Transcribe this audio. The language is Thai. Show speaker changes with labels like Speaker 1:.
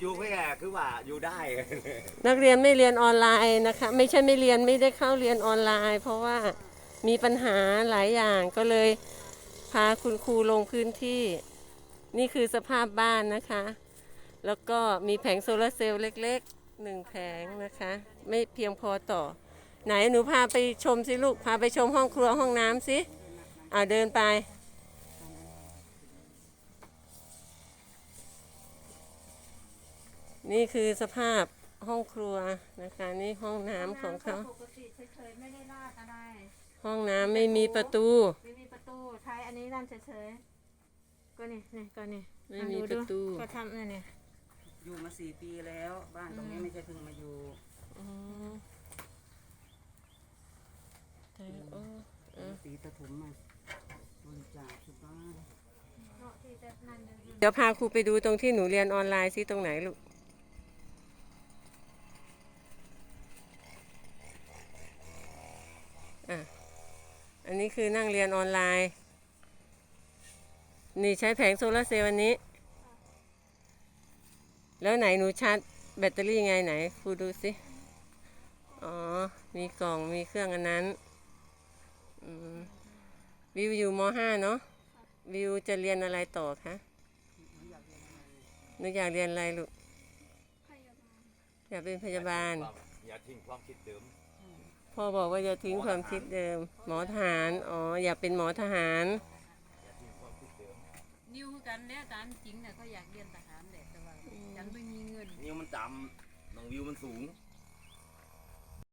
Speaker 1: อยู่ไม่แค่คือว่าอยู่ได้
Speaker 2: นักเรียนไม่เรียนออนไลน์นะคะ ไม่ใช่ไม่เรียนไม่ได้เข้าเรียนออนไลน์ เพราะว่ามีปัญหาหลายอย่างก็เลยพาคุณครูลงพื้นที่ นี่คือสภาพบ้านนะคะ แล้วก็มีแผงโซลาร์เซลล์เล็กๆหนึ่งแผงนะคะ ไม่เพียงพอต่อ ไหนหนูพาไปชมสิลูกพาไปชมห้องครัวห้องน้ำสิอ่าเดินไป นี่คือสภาพห้องครัวนะคะ นี่ห้องน้ำของเขา
Speaker 3: ปกติเฉยๆไม่ได้ลาดอะไร
Speaker 2: ห้องน้ำไม่มีประตู
Speaker 3: ไม่มีประตูใช้อันนี้นั่นเฉยๆก็นี่นี่ก็นี่
Speaker 2: ไม่มี
Speaker 3: อ่
Speaker 2: ประตู
Speaker 3: ก็ทำนี่นี่
Speaker 4: อยู่มาสี่ปีแล้ว บ้านตรงนี้ไม่ใช่เพิ่งมาอยู่
Speaker 2: อ๋อแต่โอ้
Speaker 4: สีตะถุมมาบริจาคที่บ้าน
Speaker 3: เนาะที่จะนั่นเดี๋ยว
Speaker 2: เดี๋ยวพาครูไปดูตรงที่หนูเรียนออนไลน์ซิตรงไหนลูก อะอันนี้คือนั่งเรียนออนไลน์ นี่ใช้แผงโซลาร์เซลล์อันนี้ แล้วไหนหนูชาร์จแบตเตอรี่ไงไหนครูดูสิ อ๋อ มีกล่องมีเครื่องอันนั้น วิวอยู่มห้าเนาะ วิวจะเรียนอะไรต่อคะหนูอยากเรียนอะไรลูก อยากเป็นพยาบาล
Speaker 1: อย่าทิ้งความคิดเดิม
Speaker 2: พ่อบอกว่าอย่าทิ้งความคิดเดิม หมอทหาร อ๋อ อยากเป็นหมอทหาร
Speaker 5: นิวคือกันเนี่ยตามจริงเนี่ยเขาอยากเรียนทหารแหละแต่ว่ายังไม่มีเงิน
Speaker 1: นิ้วมันต่ำน้องวิวมันสูง